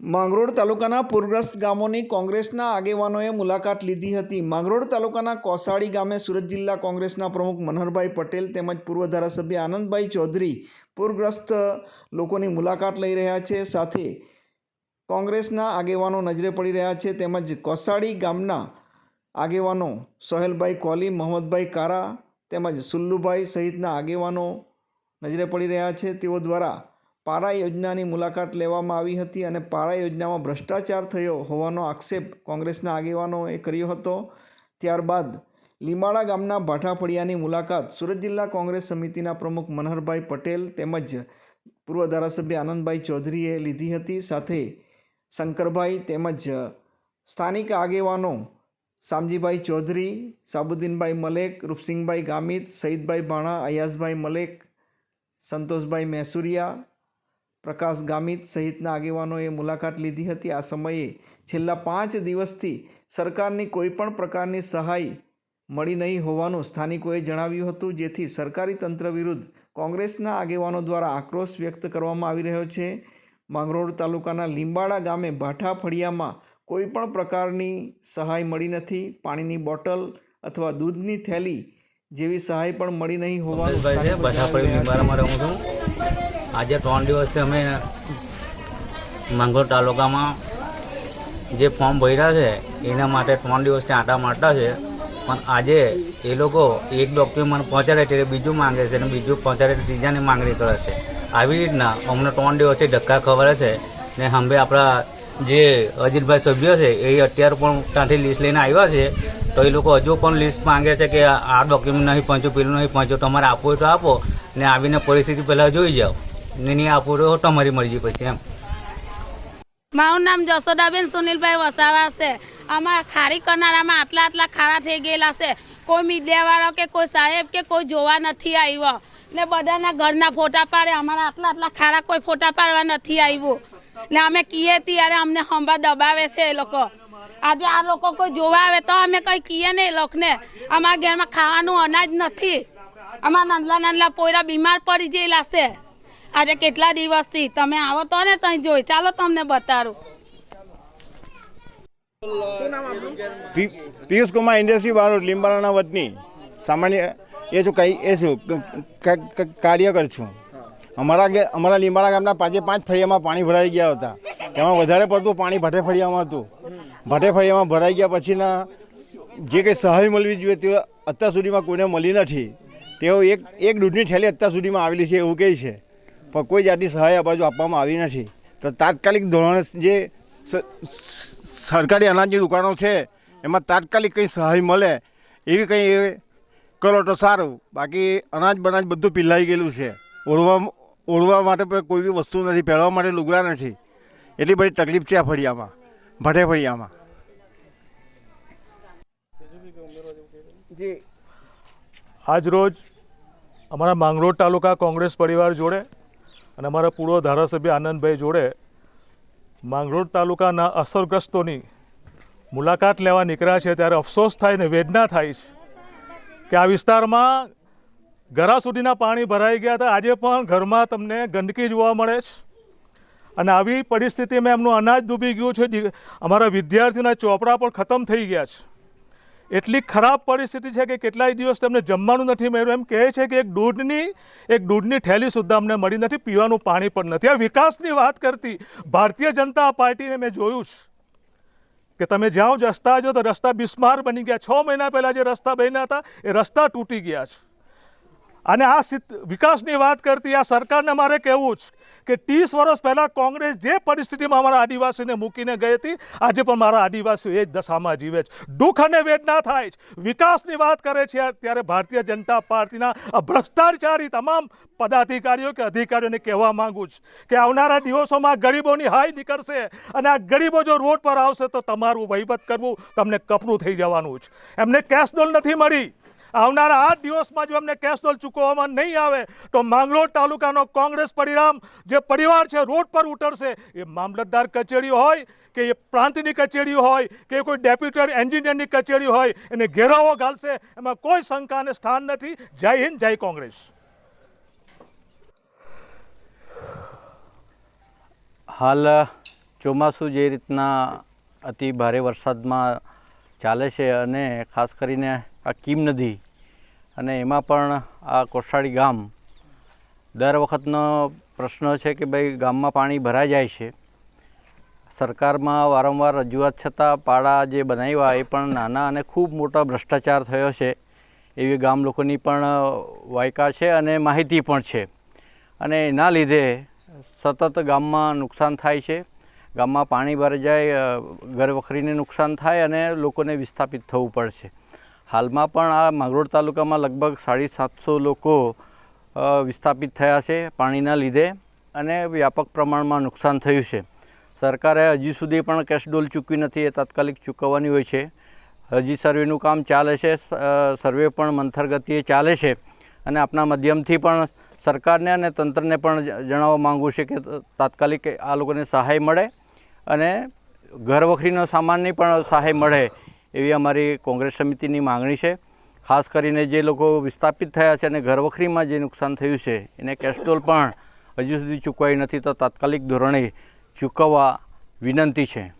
માંગરોળ તાલુકાના પૂરગ્રસ્ત ગામોની કોંગ્રેસના આગેવાનોએ મુલાકાત લીધી હતી. માંગરોળ તાલુકાના કોસાડી ગામે સુરત જિલ્લા કોંગ્રેસના પ્રમુખ મનહરભાઈ પટેલ તેમજ પૂર્વ ધારાસભ્ય આનંદભાઈ ચૌધરી પૂરગ્રસ્ત લોકોની મુલાકાત લઈ રહ્યા છે. સાથે કોંગ્રેસના આગેવાનો નજરે પડી રહ્યા છે તેમજ કોસાડી ગામના આગેવાનો સોહેલભાઈ કોલી, મોહમ્મદભાઈ કારા તેમજ સુલ્લુભાઈ સહિતના આગેવાનો નજરે પડી રહ્યા છે. તેઓ દ્વારા પારા યોજનાની મુલાકાત લેવામાં આવી હતી અને પારા યોજનામાં ભ્રષ્ટાચાર થયો હોવાનો આક્ષેપ કોંગ્રેસના આગેવાનોએ કર્યો હતો. ત્યારબાદ લીમાળા ગામના ભાઠાફળિયાની મુલાકાત સુરત જિલ્લા કોંગ્રેસ સમિતિના પ્રમુખ મનહરભાઈ પટેલ તેમજ પૂર્વ ધારાસભ્ય આનંદભાઈ ચૌધરીએ લીધી હતી. સાથે શંકરભાઈ તેમજ સ્થાનિક આગેવાનો શામજીભાઈ ચૌધરી, સાબુદ્દીનભાઈ મલેક, રૂપસિંહભાઈ ગામિત, સઈદભાઈ ભાણા અયાસભાઈ મલેક, સંતોષભાઈ મહેસુરિયા પ્રકાશ ગામિત સહિતના આગેવાનોએ મુલાકાત લીધી હતી. આ સમયે છેલ્લા પાંચ દિવસથી સરકારની કોઈપણ પ્રકારની સહાય મળી નહીં હોવાનું સ્થાનિકોએ જણાવ્યું હતું. જેથી સરકારી તંત્ર વિરુદ્ધ કોંગ્રેસના આગેવાનો દ્વારા આક્રોશ વ્યક્ત કરવામાં આવી રહ્યો છે. માંગરોળ તાલુકાના લીંબાડા ગામે ભાઠા ફળિયામાં કોઈપણ પ્રકારની સહાય મળી નથી. પાણીની બોટલ અથવા દૂધની થેલી જેવી સહાય પણ મળી નહીં હોવાનું છે છું આજે ત્રણ દિવસથી અમે માંગરોળ તાલુકામાં જે ફોર્મ ભર્યા છે, એના માટે ત્રણ દિવસથી આંટા મારતા છે. પણ આજે એ લોકો એક ડોક્યુમેન્ટ પહોંચાડે છે બીજું માંગે છે અને બીજું પહોંચાડે એટલે ત્રીજાની માંગણી કરે છે. આવી રીતના અમને ત્રણ દિવસથી ધક્કા ખબર છે ને હંભે આપણા જે અજીતભાઈ સભ્ય છે, એ અત્યારે પણ ત્યાંથી લિસ્ટ લઈને આવ્યા છે. તો એ લોકો હજુ પણ લિસ્ટ માંગે છે કે આ ડોક્યુમેન્ટ નહીં પહોંચ્યું, પેલું નહીં પહોંચ્યું, તમારે આપવું તો આપો ને આવીને પરિસ્થિતિ પહેલાં જોઈ જાઓ. નહીં આપવું તો તમારી મરજી પછી એમ. મારું નામ જશોદાબેન સુનિલભાઈ વસાવા છે. આમાં ખારી કરનારામાં આટલા આટલા ખાડા થઈ ગયેલા છે. કોઈ મીડિયાવાળો કે કોઈ સાહેબ કે કોઈ જોવા નથી આવ્યો. ને બધાના ઘરના ફોટા પાડે. અમારા આટલા આટલા ખાડા કોઈ ફોટા પાડવા નથી આવ્યું. ને અમે કીએ ત્યારે અમને હંભા દબાવે છે એ લોકો. આજે આ લોકો કોઈ જોવા આવે તો અમે કંઈ કીએ ને એ લોકોને. અમારા ઘરમાં ખાવાનું અનાજ નથી. અમારા નાનલા નાનલા પોયરા બીમાર પડી ગયેલા છે. આજે કેટલા દિવસથી? તમે આવો તો ને ત્યાં જોઈ. ચાલો તમને બતાડું પિયુષ કુમાર ઇન્ડસ્ટ્રી બારોટ લીંબાળાના વતની. સામાન્ય, એ છું કઈ, એ છું કાર્યકર છું. અમારા અમારા લીંબાળા ગામના પાંચે પાંચ ફળિયામાં પાણી ભરાઈ ગયા હતા. તેમાં વધારે પડતું પાણી ભઠે ફળિયામાં હતું. ભઠે ફળિયામાં ભરાઈ ગયા પછીના જે કંઈ સહાય મળવી જોઈએ તે અત્યાર સુધીમાં કોઈને મળી નથી. તેઓ એક એક દૂધની થેલી અત્યાર સુધીમાં આવેલી છે એવું કહે છે. પણ કોઈ જાતની સહાય આ બાજુ આપવામાં આવી નથી. તો તાત્કાલિક ધોરણે જે સરકારી અનાજની દુકાનો છે, એમાં તાત્કાલિક કંઈ સહાય મળે, એવી કંઈ કરો તો સારું. બાકી અનાજ બનાજ બધું પીલાઈ ગયેલું છે. ઓળવા ઓળવા માટે પણ કોઈ બી વસ્તુ નથી, પહેરવા માટે લુગડા નથી. એટલી બધી તકલીફ છે આ ફળિયામાં ભટે ફળિયામાં. આજરોજ અમારા માંગરોળ તાલુકા કોંગ્રેસ પરિવાર જોડે અને અમારા પૂર્વ ધારાસભ્ય આનંદભાઈ જોડે માંગરોળ તાલુકાના અસરગ્રસ્તોની મુલાકાત લેવા નીકળ્યા છે. ત્યારે અફસોસ થાય ને વેદના થાય છે કે આ વિસ્તારમાં ગરા સુધીના પાણી ભરાઈ ગયા હતા. આજે પણ ઘરમાં તમને ગંદકી જોવા મળે છે. અને આવી પરિસ્થિતિમાં એમનું અનાજ ડૂબી ગયું છે. અમારા વિદ્યાર્થીના ચોપડા પણ ખતમ થઈ ગયા છે. એટલી ખરાબ પરિસ્થિતિ છે કે કેટલાય દિવસ તેમને જમવાનું નથી મળ્યું. એમ કહે છે કે એક દૂધની એક દૂધની થેલી સુદ્ધા અમને મળી નથી, પીવાનું પાણી પણ નથી. આ વિકાસની વાત કરતી ભારતીય જનતા પાર્ટીને મેં જોયું છે કે તમે જ્યાં રસ્તા જો તો રસ્તા બિસ્માર બની ગયા. છ મહિના પહેલાં જે રસ્તા બન્યા હતા, એ રસ્તા તૂટી ગયા છે. અને આ વિકાસની વાત કરતી આ સરકારને મારે કહેવું જ કે ત્રીસ વર્ષ પહેલાં કોંગ્રેસ જે પરિસ્થિતિમાં અમારા આદિવાસીને મૂકીને ગઈ હતી, આજે પણ મારા આદિવાસીઓ એ જ દશામાં જીવે છે. દુઃખ અને વેદના થાય છે. વિકાસની વાત કરે છે ત્યારે ભારતીય જનતા પાર્ટીના ભ્રષ્ટાચારી તમામ પદાધિકારીઓ કે અધિકારીઓને કહેવા માંગુ છું કે આવનારા દિવસોમાં ગરીબોની હાઈ નીકળશે અને આ ગરીબો જો રોડ પર આવશે તો તમારું વહીવટ કરવું તમને કપરું થઈ જવાનું છે. એમને કેશ ડોલ નથી મળી. આવનારા આઠ દિવસમાં જો એમને કેશ ડોલ ચૂકવવામાં નહીં આવે, તો માંગરોળ તાલુકાનો કોંગ્રેસ પરિણામ, જે પરિવાર છે, રોડ પર ઉતરશે. એ મામલતદાર કચેરી હોય કે એ પ્રાંતની કચેરી હોય કે કોઈ ડેપ્યુટર એન્જિનિયરની કચેરી હોય, એને ઘેરાવો ઘાલશે, એમાં કોઈ શંકાને સ્થાન નથી. જય હિન્દ, જય કોંગ્રેસ. હાલ, ચોમાસું જે રીતના અતિ ભારે વરસાદમાં ચાલે છે અને ખાસ કરીને આ કીમ નદી અને એમાં પણ આ કોસાડી ગામ દર વખતનો પ્રશ્ન છે કે ભાઈ ગામમાં પાણી ભરાઈ જાય છે. સરકારમાં વારંવાર રજૂઆત છતાં પાડા જે બનાવ્યા એ પણ નાના અને ખૂબ મોટા ભ્રષ્ટાચાર થયો છે. એવી ગામ લોકોની પણ વાયકા છે અને માહિતી પણ છે. અને એના લીધે સતત ગામમાં નુકસાન થાય છે. ગામમાં પાણી ભરાઈ જાય ઘરવખરીને ઘર વખરીને નુકસાન થાય અને લોકોને વિસ્થાપિત થવું પડશે. હાલમાં પણ આ માંગરોળ તાલુકામાં લગભગ સાડી સાતસો લોકો વિસ્થાપિત થયા છે પાણીના લીધે અને વ્યાપક પ્રમાણમાં નુકસાન થયું છે. સરકારે હજી સુધી પણ કેશડોલ ચૂકવી નથી, એ તાત્કાલિક ચૂકવવાની હોય છે. હજી સર્વેનું કામ ચાલે છે સર્વે પણ મંથર ગતિએ ચાલે છે અને આપણા માધ્યમથી પણ સરકારને અને તંત્રને પણ જણાવવા માગું છે કે તાત્કાલિક આ લોકોને સહાય મળે અને ઘર વખરીનો સામાનની પણ સહાય મળે એવી અમારી કોંગ્રેસ સમિતિની માંગણી છે. ખાસ કરીને જે લોકો વિસ્થાપિત થયા છે અને ઘરવખરીમાં જે નુકસાન થયું છે, એને કેસ્ટોલ પણ હજુ સુધી ચૂકવાઈ નથી તો તાત્કાલિક ધોરણે ચૂકવવા વિનંતી છે.